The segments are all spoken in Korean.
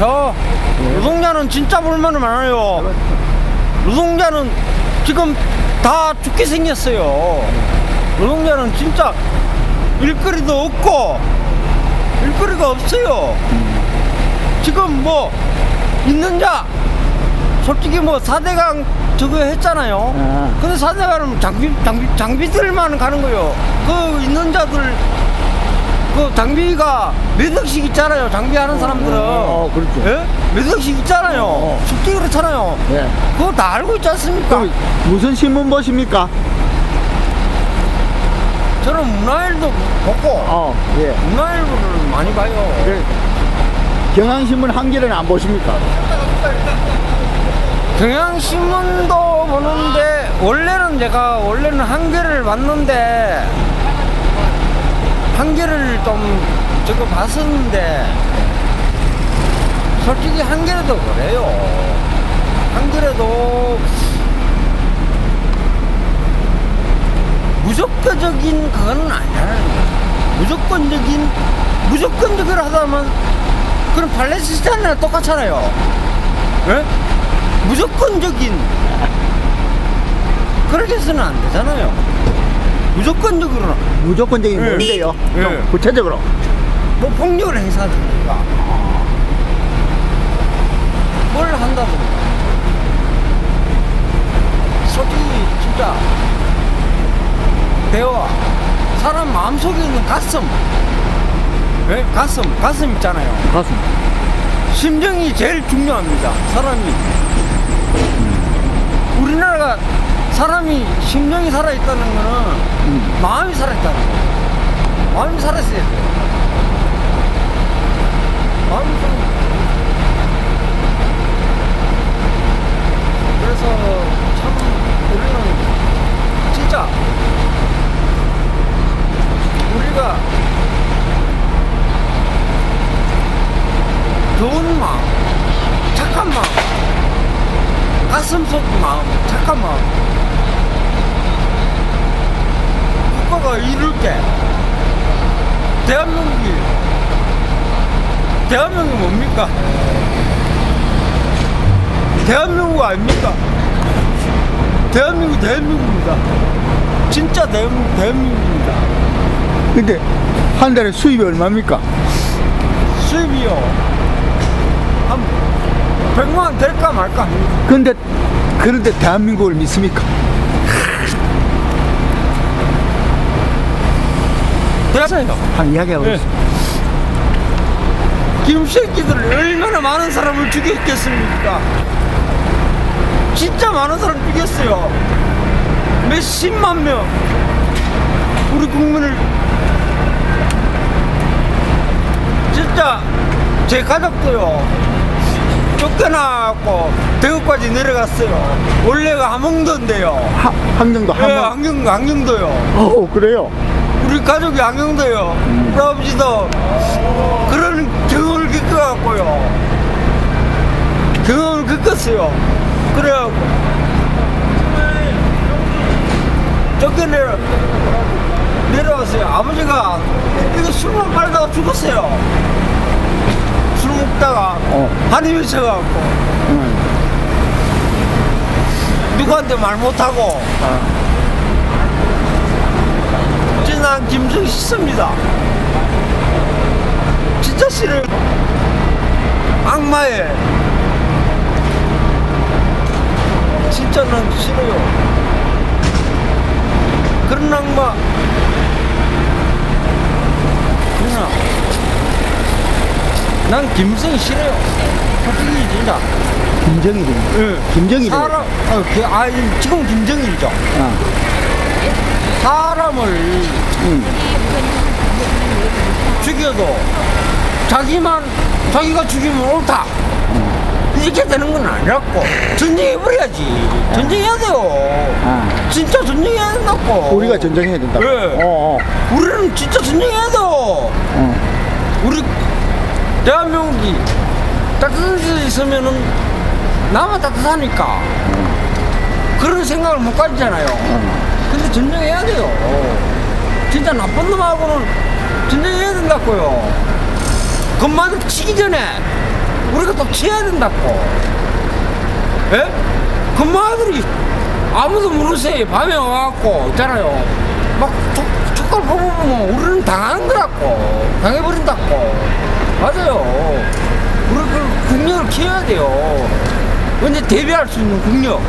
저 노동자는 진짜 볼만은 많아요. 노동자는 지금 다 죽게 생겼어요. 노동자는 진짜 일거리도 없고 일거리가 없어요. 지금 뭐 있는 자 솔직히 뭐 4대강 저거 했잖아요. 아. 근데 4대강은 장비, 장비, 장비들만 가는 거예요. 그 있는 자들 그 장비가 몇 억씩 있잖아요. 장비하는 사람들은. 어, 그렇죠. 예? 몇 억씩 있잖아요. 어. 솔직히 그렇잖아요. 예. 그거 다 알고 있지 않습니까? 그럼 무슨 신문 보십니까? 저는 문화일도 보고 어, 예. 문화일보를 많이 봐요. 그 경향신문 한겨레는 안 보십니까? 경향신문도 보는데 원래는 제가 원래는 한겨레를 봤는데 한겨레를 좀 저거 봤었는데 솔직히 한겨레도 그래요. 한겨레도 무조건적인 그건 거예요. 무조건적인 무조건적으로 하다면 그럼 팔레스타인이랑 똑같잖아요. 예? 무조건적인 그렇게 해서는 안 되잖아요. 무조건적으로는 무조건적인 예. 뭔데요? 예. 좀 구체적으로. 뭐 폭력을 행사하든가 뭘 한다든가 솔직히 진짜 대화 사람 마음속에 있는 가슴 예? 가슴 가슴 있잖아요 가슴. 심정이 제일 중요합니다. 사람이. 우리나라가 사람이 심정이 살아있다는 거는 마음이 살아있다는 거예요. 마음이 살았어야 돼요. 마음이 살 그래서 참 우리는 진짜 우리가 좋은 마음, 착한 마음, 가슴 속 마음, 착한 마음. 국가가 이룰 게 대한민국이 대한민국이 뭡니까? 대한민국 아닙니까? 대한민국 대한민국입니다. 진짜 대한민국 대한민국입니다. 근데 한 달에 수입이 얼마입니까? 수입이요. 한 100만 원 될까 말까. 근데 그런데 대한민국을 믿습니까? 됐어요. 한 이야기 하고 네. 있습니다. 김새끼들 얼마나 많은 사람을 죽였겠습니까? 진짜 많은 사람 죽였어요. 몇십만 명. 우리 국민을 진짜 제 가족도요. 쫓겨나고 대구까지 내려갔어요. 원래가 함흥도인데요. 하, 항정도 예, 한번. 항경, 항경도요. 어, 그래요. 우리 가족이 항경도요. 우리 아버지도 그런 경험을 겪어갖고요. 경험을 겪었어요. 그래갖고 쫓겨내려 내려왔어요. 아버지가 이거 술만 빨다가 죽었어요. 술 먹다가 어. 한이 미쳐갖고 응. 누구한테 말 못하고 진 난 김승 싫습니다 진짜 싫어요 악마의 진짜 난 싫어요 그런 악마 그러나 난 김승이 싫어요 솔직히 진짜 김정일입니다. 예. 김정일이. 사람, 어, 그, 아, 지금 김정일이죠. 어. 사람을 응. 죽여도 자기만, 자기가 죽이면 옳다. 이렇게 되는 건 아니라고. 전쟁해버려야지. 전쟁해야 돼요. 아. 진짜 전쟁해야 된다고. 우리가 전쟁해야 된다. 예. 어, 어. 우리는 진짜 전쟁해야 돼요. 어. 우리 대한민국이 따뜻해 있으면은 나만 따뜻하니까 그런 생각을 못 가지잖아요. 근데 전쟁해야 돼요. 진짜 나쁜 놈하고는 전쟁해야 된다고요. 건만 치기 전에 우리가 또 치해야 된다고. 예? 금마들이 아무도 모르세요. 밤에 와갖고, 있잖아요. 막 촉, 촉발 뽑으면 우리는 당하는 거라고. 당해버린다고. 맞아요. 우리 그 국력을 키워야 돼요. 언제 대비할 수 있는 국력.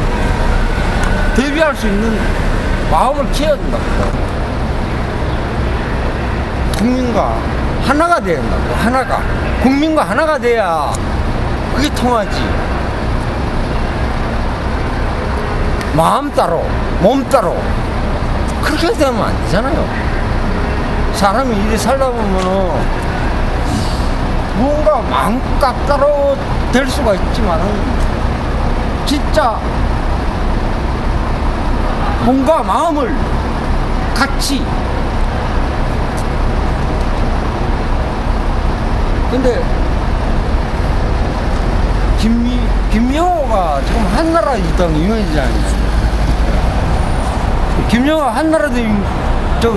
대비할 수 있는 마음을 키워야 된다고. 국민과 하나가 돼야 된다고. 하나가. 국민과 하나가 돼야 그게 통하지. 마음 따로, 몸 따로. 그렇게 되면 안 되잖아요. 사람이 이리 살다 보면은 뭔가 마음값 따로 될 수가 있지만은 진짜 뭔가 마음을 같이 근데 김미 김영호가 지금 한나라 있던 유명해지잖아요. 김영호 한나라 대행 저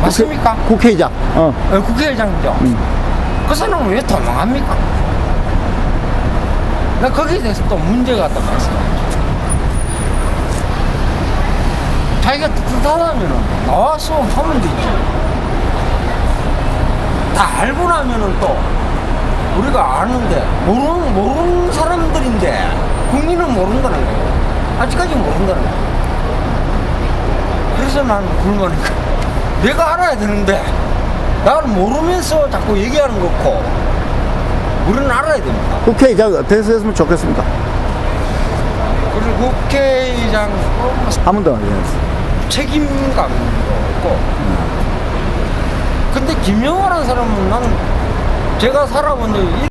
맞습니까? 국회 의장. 어. 어, 국회의장이죠. 음. 그 사람은 왜 도망합니까? 나 거기에 대해서 또 문제가 또 많습니다. 자기가 뜻하다면 나와서 하면 되지. 다 알고 나면은 또 우리가 아는데 모르는 모르는 사람들인데 국민은 모른다는 거예요. 아직까지 모른다는 거예요. 그래서 나는 불만인 거야. 내가 알아야 되는데 나를 모르면서 자꾸 얘기하는 거고 우리는 알아야 됩니다. 국회의장 어떻게 했으면 좋겠습니까? 그리고 국회의장 한 번 더. 예. 책임감도 없고 근데 김영호라는 사람은 나는 제가 살아본 적이